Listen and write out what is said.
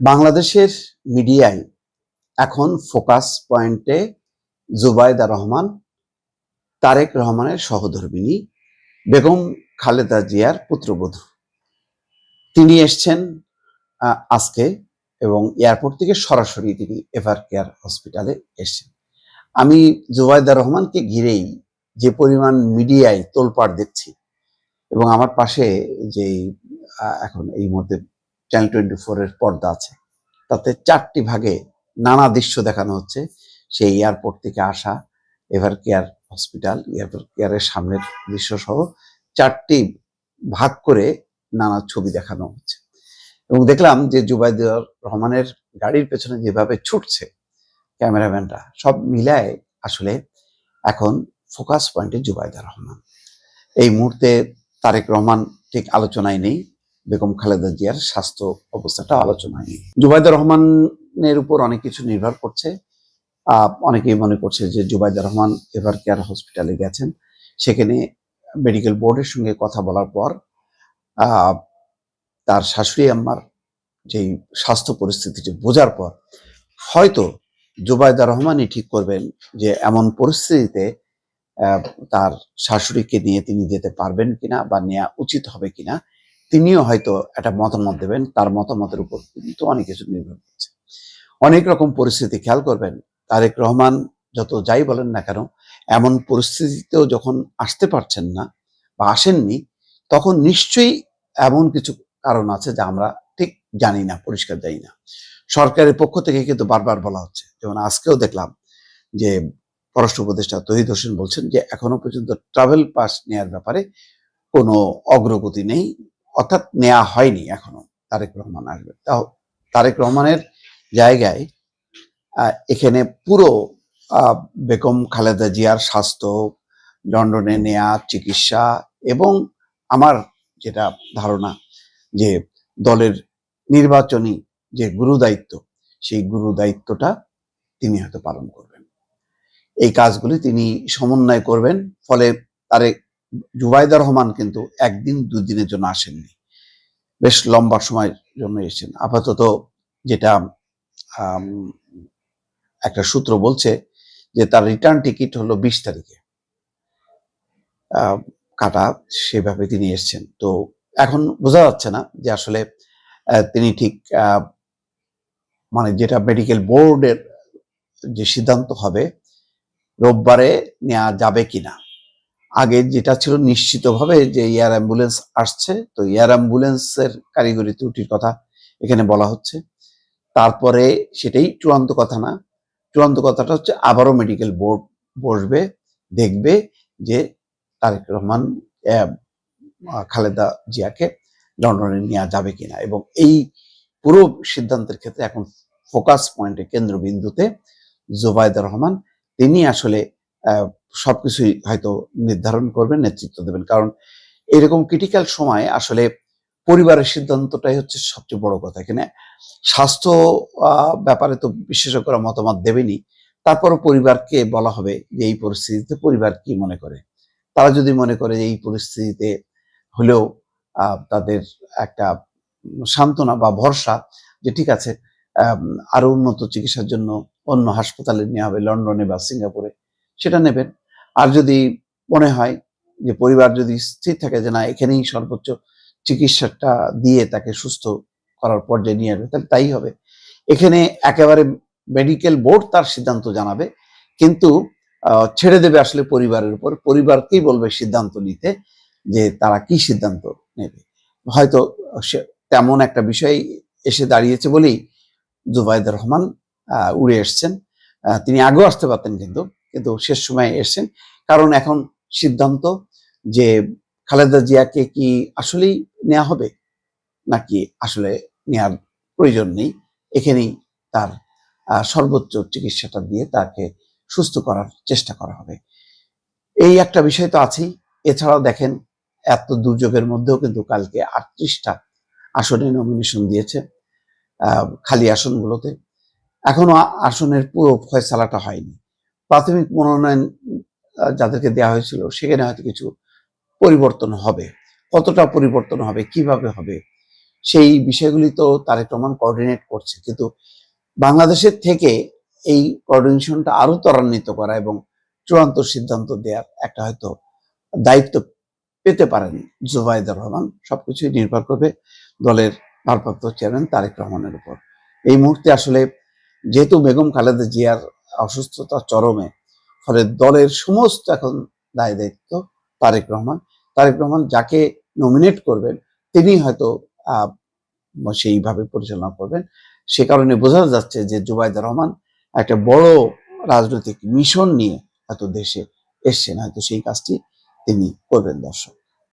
বাংলাদেশের মিডিয়ায় এখন ফোকাস পয়েন্টে জুবাইদা রহমান, তারেক রহমানের সহধর্মিনী বেগম খালেদা জিয়ার পুত্রবধূ। তিনি এসছেন আজকে এবং এয়ারপোর্ট থেকে সরাসরি তিনি এভার কেয়ার হসপিটালে এসছেন। আমি জুবাইদা রহমানকে ঘিরেই যে পরিমাণ মিডিয়ায় তোলপাড় দেখছি এবং আমার পাশে যে এখন এই মুহূর্তে চ্যানেল টোয়েন্টি ফোরের পর্দা আছে। তাতে চারটি ভাগে নানা দৃশ্য দেখানো হচ্ছে। সেই এয়ারপোর্ট থেকে আসা এভার কেয়ার হসপিটাল এভার কেয়ারের সামনের দৃশ্য সহ চারটি ভাগ করে নানা ছবি দেখানো হচ্ছে। এবং দেখলাম যে জুবাইদুর রহমানের গাড়ির পেছনে যেভাবে ছুটছে ক্যামেরাম্যানরা, সব মিলায় আসলে এখন ফোকাস পয়েন্টে জুবাইদা রহমান। এই মুহূর্তে তারেক রহমান ঠিক আলোচনায় নেই। বেগম খালেদা জিয়ার স্বাস্থ্য অবস্থাটা আলোচনায় জুবাইদা রহমানের উপর অনেক কিছু নির্ভর করছে। অনেকেই মনে করছে যে জুবাইদা রহমান এভার কেয়ার হসপিটালে গেছেন। সেখানে মেডিকেল বোর্ডের সঙ্গে কথা বলার পর তার শাশুড়ি আম্মার যেই স্বাস্থ্য পরিস্থিতিটি বোঝার পর, হয়তো জুবাইদা রহমানই ঠিক করবেন যে এমন পরিস্থিতিতে তার শাশুড়িকে নিয়ে তিনি যেতে পারবেন কিনা বা নেওয়া উচিত হবে কিনা তিনিও হয়তো একটা মতামত দেবেন তার মতামতের উপর কিন্তু অনেক কিছু নির্ভর করছে। অনেক রকম পরিস্থিতি খেয়াল করবেন তারেক রহমান যত যাই বলেন না কেন এমন পরিস্থিতিতেও যখন আসতে পারছেন না বা আসেননি তখন নিশ্চয়ই এমন কিছু কারণ আছে যা আমরা ঠিক জানি না পরিষ্কার জানি না। সরকারের পক্ষ থেকে কিন্তু বারবার বলা হচ্ছে। যেমন আজকেও দেখলাম যে পররাষ্ট্র উপদেষ্টা তহিদ হোসেন বলছেন যে এখনও পর্যন্ত ট্রাভেল পাস নেয়ার ব্যাপারে কোনো অগ্রগতি নেই। অর্থাৎ নেওয়া হয়নি এখনও, তারেক রহমান আসবে। তাও তারেক রহমানের জায়গায় এখানে পুরো বেগম খালেদা জিয়ার স্বাস্থ্য, লন্ডনে নেয়া, চিকিৎসা এবং আমার যেটা ধারণা যে দলের নির্বাচনী যে গুরু দায়িত্ব সেই গুরু দায়িত্বটা তিনি হয়তো পালন করবেন। এই কাজগুলি তিনি সমন্বয় করবেন, ফলে তারে জুবাইদা রহমান কিন্তু একদিন দুদিনের জন্য আসেননি। বেশ লম্বা সময়ের জন্য এসেছেন। আপাতত যেটা একটা সূত্র বলছে যে তার রিটার্ন টিকিট হলো বিশ তারিখে। কাটা সেভাবে তিনি এসছেন। তো এখন বোঝা যাচ্ছে না যে আসলে তিনি ঠিক মানে যেটা মেডিকেল বোর্ডের যে সিদ্ধান্ত হবে, রোববারে নেওয়া যাবে কিনা। আগে যেটা ছিল নিশ্চিতভাবে যে এয়ার অ্যাম্বুলেন্স আসছে, তো এয়ার অ্যাম্বুলেন্সের কারিগরি ত্রুটির কথা এখানে বলা হচ্ছে। তারপরে সেটাই চূড়ান্ত কথা না, চূড়ান্ত কথাটা হচ্ছে আবারও মেডিকেল বোর্ড বসবে, দেখবে যে তারেক রহমান খালেদা জিয়াকে লন্ডনে নেওয়া যাবে কিনা এবং এই পুরো সিদ্ধান্তের ক্ষেত্রে এখন ফোকাস পয়েন্টে কেন্দ্রবিন্দুতে জোবায়দা রহমান, তিনি আসলে সবকিছুই হয়তো নির্ধারণ করবেন, নেতৃত্ব দেবেন। কারণ এরকম ক্রিটিক্যাল সময় আসলে পরিবারের সিদ্ধান্তটাই হচ্ছে সবচেয়ে বড় কথা। এখানে স্বাস্থ্য ব্যাপারে তো বিশেষজ্ঞরা মতামত দেবেনি তারপরও পরিবারকে বলা হবে যে, এই পরিস্থিতিতে পরিবার কি মনে করে? তারা যদি মনে করে যে, এই পরিস্থিতিতে হলেও তাদের একটা সান্ত্বনা বা ভরসা যে, ঠিক আছে আরও উন্নত চিকিৎসার জন্য অন্য হাসপাতালে নেওয়া হবে, লন্ডনে বা সিঙ্গাপুরে, সেটা নেবেন। আর যদি মনে হয় যে পরিবার যদি স্থির থাকে যে না, এখানেই সর্বোচ্চ চিকিৎসাটা দিয়ে তাকে সুস্থ করার পর্যায়ে নিয়ে আসবে, তাহলে তাই হবে। এখানে একেবারে মেডিকেল বোর্ড তার সিদ্ধান্ত জানাবে, কিন্তু ছেড়ে দেবে আসলে পরিবারের উপর। পরিবারকেই বলবে সিদ্ধান্ত নিতে, যে তারা কি সিদ্ধান্ত নেবে? হয়তো তেমন একটা বিষয় এসে দাঁড়িয়েছে বলেই জুবাইদুর রহমান উড়ে এসছেন। তিনি আগেও আসতে পারতেন কিন্তু। কিন্তু শেষ সময়ে এসছেন। কারণ এখন সিদ্ধান্ত যে খালেদা জিয়াকে কি আসলেই নেওয়া হবে, নাকি আসলে নেওয়ার প্রয়োজন নেই, এখানেই তার সর্বোচ্চ চিকিৎসাটা দিয়ে তাকে সুস্থ করার চেষ্টা করা হবে। এই একটা বিষয় তো আছেই। এছাড়াও দেখেন, এত দুর্যোগের মধ্যেও কিন্তু কালকে আটত্রিশটা আসনে নমিনেশন দিয়েছে খালি আসনগুলোতে। এখনও আসনের পুরো ফয়সালাটা হয়নি। প্রাথমিক মনোনয়ন যাদেরকে দেওয়া হয়েছিল, সেখানে হয়তো কিছু পরিবর্তন হবে। কতটা পরিবর্তন হবে, কীভাবে হবে, সেই বিষয়গুলি তো তারেক রহমান কোঅর্ডিনেট করছে। কিন্তু বাংলাদেশের থেকে এই কোঅর্ডিনেশনটা আরও ত্বরান্বিত করা এবং চূড়ান্ত সিদ্ধান্ত দেওয়ার একটা হয়তো দায়িত্ব পেতে পারেন জুবাইদুর রহমান। সবকিছুই নির্ভর করবে দলের ভারপ্রাপ্ত চেয়ারম্যান তারেক রহমানের উপর। এই মুহূর্তে আসলে যেহেতু বেগম খালেদা জিয়ার অসুস্থতা চরমে। ফলে দলের সমস্ত এখন দায় দায়িত্ব তারেক রহমান। তারেক রহমান যাকে নমিনেট করবেন, তিনি হয়তো সেইভাবে পরিচালনা করবেন। সে কারণে বোঝা যাচ্ছে যে জুবাইদুর রহমান একটা বড় রাজনৈতিক মিশন নিয়ে হয়তো দেশে এসছেন, হয়তো সেই কাজটি তিনি করবেন দর্শক।